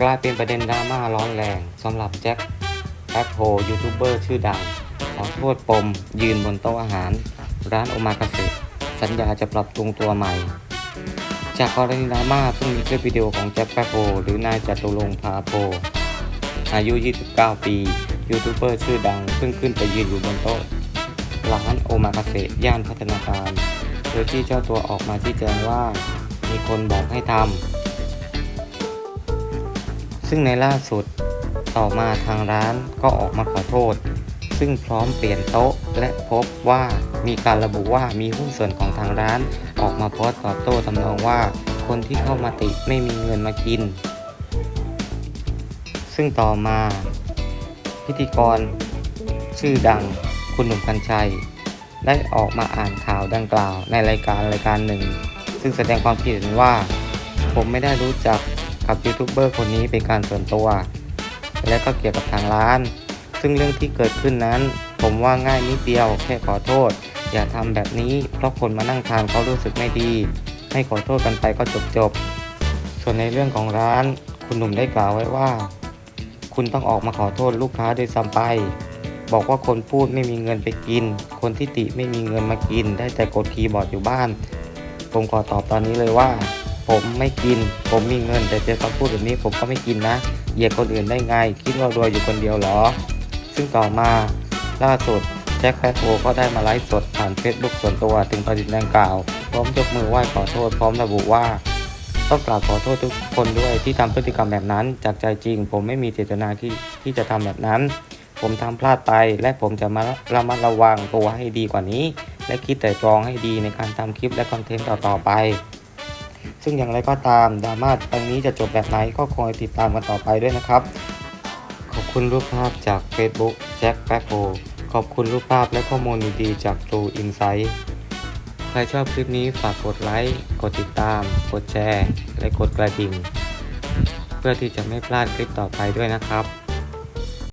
กลายเป็นประเด็นดราม่าร้อนแรงสำหรับแจ็คแอปโฮยูทูบเบอร์ชื่อดัง ขอโทษปม ยืนบนโต๊ะอาหาร ร้านโอมากาเสะสัญญาจะปรับปรุงตัวใหม่ จากกรณีดราม่าซึ่งมีคลิปวิดีโอของแจ็คแป๊บโฮหรือนายจตุรงพาโพอายุ 29 ปี ยูทูบเบอร์ชื่อดังซึ่งขึ้นไปยืนอยู่บนโต๊ะ ร้านโอมากาเสะย่านพัฒนาการ โดยที่เจ้าตัวออกมาชี้แจงว่า มีคนบอกให้ทำ ซึ่งในล่าสุดต่อมาทางร้านก็ออกมาขอโทษ ซึ่งพร้อมเปลี่ยนโต๊ะและพบว่ามีการระบุว่ามีหุ้นส่วนของทางร้าน ออกมาโพสต์ตอบโต้ทำนองว่าคนที่เข้ามาติไม่มีเงินมากิน ซึ่งต่อมา พิธีกร ชื่อดังคุณหนุ่มกัญชัย ได้ออกมาอ่านข่าวดังกล่าวในรายการรายการหนึ่ง ซึ่งแสดงความคิดเห็นว่า ผมไม่ได้รู้จัก กับยูทูบเบอร์คนนี้เป็นการส่วนตัว และก็เกี่ยวกับทางร้าน ซึ่งเรื่องที่เกิดขึ้นนั้น ผมว่าง่ายนิดเดียวแค่ขอโทษ อย่าทำแบบนี้ เพราะคนมานั่งทานเขารู้สึกไม่ดี ให้ขอโทษกันไปก็จบจบๆส่วนในเรื่องของร้าน คุณหนุ่มได้กล่าวไว้ว่า คุณต้องออกมาขอโทษลูกค้าโดยซ้ำไปบอกว่าคนพูดไม่มีเงินไปกิน คนที่ติไม่มีเงินมากิน ได้แต่กดคีย์บอร์ดอยู่บ้าน ผมขอตอบตอนนี้เลยว่า ผมไม่กิน ผมมีเงิน แต่เจอคำพูดแบบนี้ผมก็ไม่กินนะ เหยียดคนอื่นได้ไง คิดว่ารวยอยู่คนเดียวเหรอ ซึ่งต่อมาล่าสุดแจ็คแฟตโอก็ได้มาไลฟ์สดผ่านเฟซบุ๊กส่วนตัวถึงประเด็นดังกล่าว พร้อมยกมือไหว้ขอโทษพร้อมระบุว่าต้องกราบขอโทษทุกคนด้วยที่ทำพฤติกรรมแบบนั้น จากใจจริง ผมไม่มีเจตนาที่ที่จะทำแบบนั้น ผมทำพลาดไปและผมจะมาระมัดระวังตัวให้ดีกว่านี้ และคิดแต่ตรองให้ดีในการทำคลิปและคอนเทนต์ต่อๆไป ซึ่งอย่างไรก็ตามดราม่าครั้งนี้จะจบแบบไหนก็คอยติดตามกันต่อไปด้วยนะครับ ขอบคุณรูปภาพจาก Facebook แจ็คแป๊กโฮขอบคุณรูปภาพและข้อมูลดีๆจาก True Insight ใครชอบคลิปนี้ฝากกดไลค์ กดติดตาม กดแชร์ และกดกระดิ่ง เพื่อที่จะไม่พลาดคลิปต่อไปด้วยนะครับ